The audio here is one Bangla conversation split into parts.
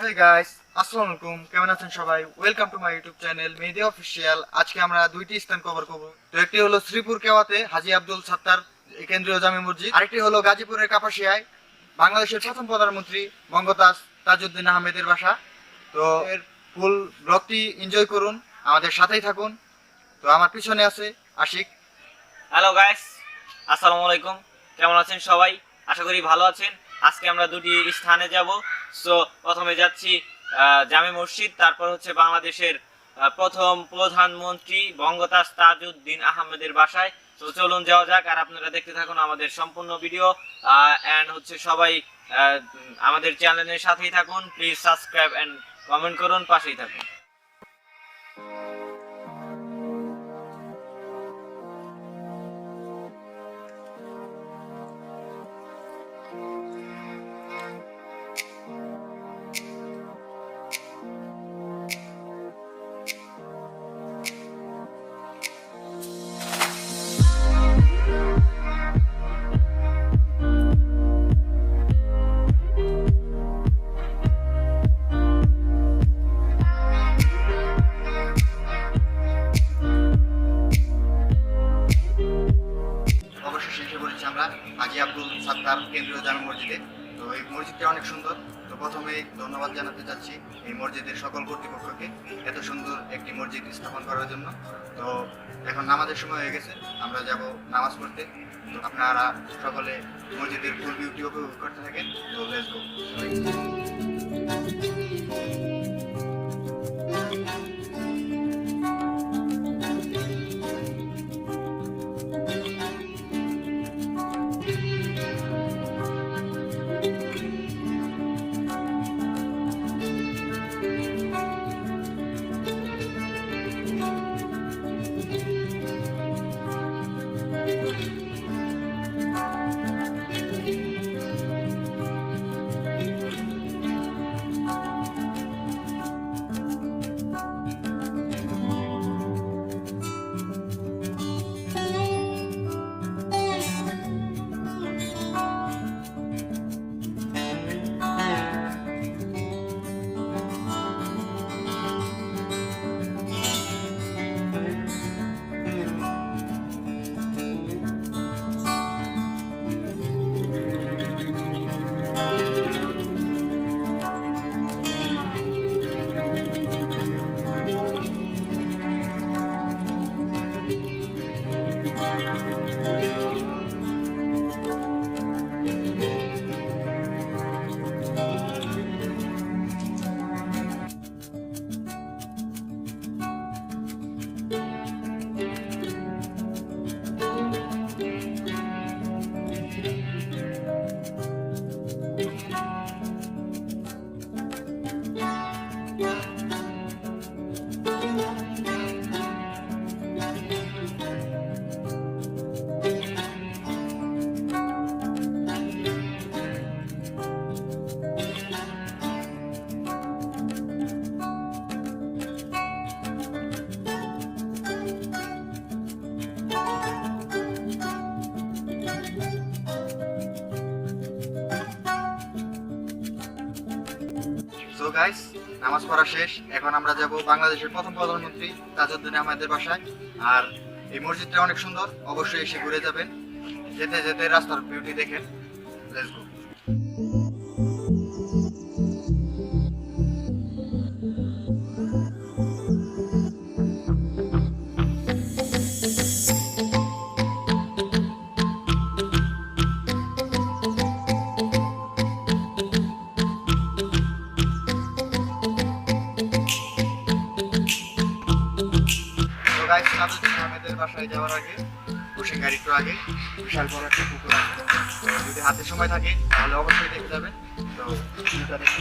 হেই গাইস আসসালামু আলাইকুম কেমন আছেন সবাই? Welcome to my YouTube channel Mehedi official আজকে আমরা দুইটি স্থান কভার করব। একটি হলো শ্রীপুর কেওয়াতে, হাজী আব্দুল সাত্তার কেন্দ্রীয় জামে মসজিদ। আরেকটি হলো গাজীপুরের কাপাসিয়ায়, বাংলাদেশের প্রথম প্রধানমন্ত্রী বঙ্গতাজ তাজউদ্দিন আহমেদের বাসা। তো এর ফুল ব্লগটি এনজয় করুন, আমাদের সাথেই থাকুন। তো আমার পিছনে আছে আশিক। হ্যালো গাইস আসসালামু আলাইকুম কেমন আছেন সবাই? আশা করি ভালো আছেন। আজকে আমরা দুটি স্থানে যাব। সো প্রথমে যাচ্ছি জামে মসজিদ, তারপর হচ্ছে বাংলাদেশের প্রথম প্রধানমন্ত্রী বঙ্গতাজ তাজউদ্দিন আহমেদের বাসায়। তো চলুন যাওয়া যাক, আর আপনারা দেখতে থাকুন আমাদের সম্পূর্ণ ভিডিও। অ্যান্ড হচ্ছে সবাই আমাদের চ্যানেলের সাথেই থাকুন। প্লিজ সাবস্ক্রাইব অ্যান্ড কমেন্ট করুন, পাশেই থাকুন। মসজিদটা অনেক সুন্দর। তো প্রথমেই ধন্যবাদ জানাতে চাচ্ছি এই মসজিদের সকল কর্তৃপক্ষকে এত সুন্দর একটি মসজিদ স্থাপন করার জন্য। তো এখন নামাজের সময় হয়ে গেছে, আমরা যাব নামাজ পড়তে। তো আপনারা সকলে মসজিদের ফুল বিউটি উপভোগ করতে থাকেন। তো গো সো গাইস নামাজ পড়া শেষ। এখন আমরা যাব বাংলাদেশের প্রথম প্রধানমন্ত্রী তাজউদ্দিন আহমেদের বাসায়। আর এই মসজিদটা অনেক সুন্দর, অবশ্যই এসে ঘুরে যাবেন। যেতে যেতে রাস্তার বিউটি দেখেন। লেটস গো গাইস বাসায় যাওয়ার আগে, বসে গাড়ি একটু আগে, বিশাল বড় যদি হাতে সময় থাকে, তাহলে অবশ্যই দেখে যাবেন। তো, ভিডিওটা দেখে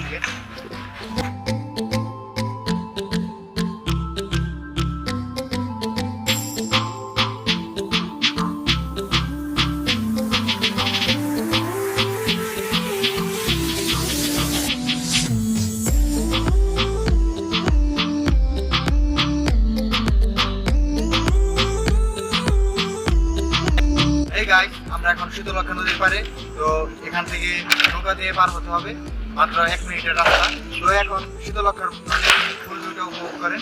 এখন শীতলক্ষা নদীর পারে তো এখান থেকে নৌকা দিয়ে পার হতে হবে মাত্র এক মিনিটের রাস্তা। তো এখন শীতলক্ষার ফুল উপভোগ করেন।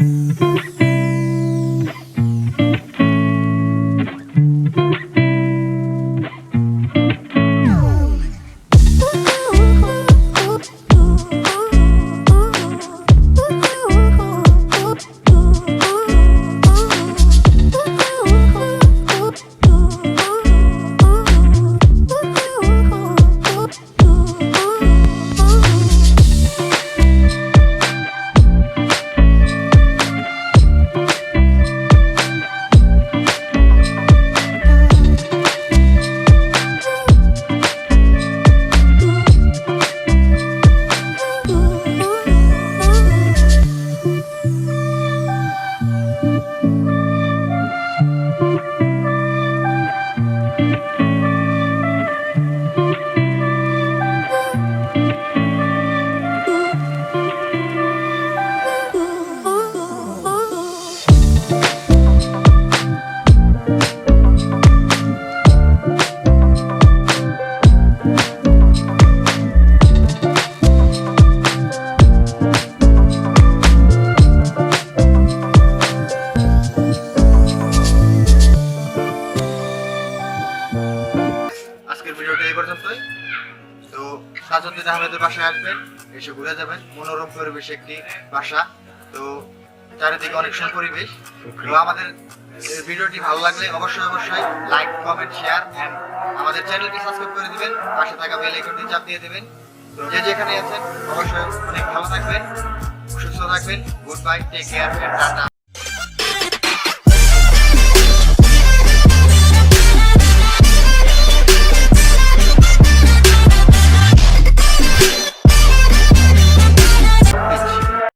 Mm-hmm. তাজউদ্দিন আহমেদের বাসায় আসবেন এসে ঘুরে যাবেন। মনোরম পরিবেশে একটি বাসা। তো চারিদিকে অনেক সুন্দর পরিবেশ। তো আমাদের ভিডিওটি ভালো লাগলে অবশ্যই অবশ্যই লাইক কমেন্ট শেয়ার আমাদের চ্যানেলটি সাবস্ক্রাইব করে দিবেন। পাশে থাকা বেল আইকনটি চাপ দিয়ে দিবেন। তো যে যেখানে আছেন অবশ্যই অনেক ভালো থাকবেন সুস্থ থাকবেন। Good bye take care tata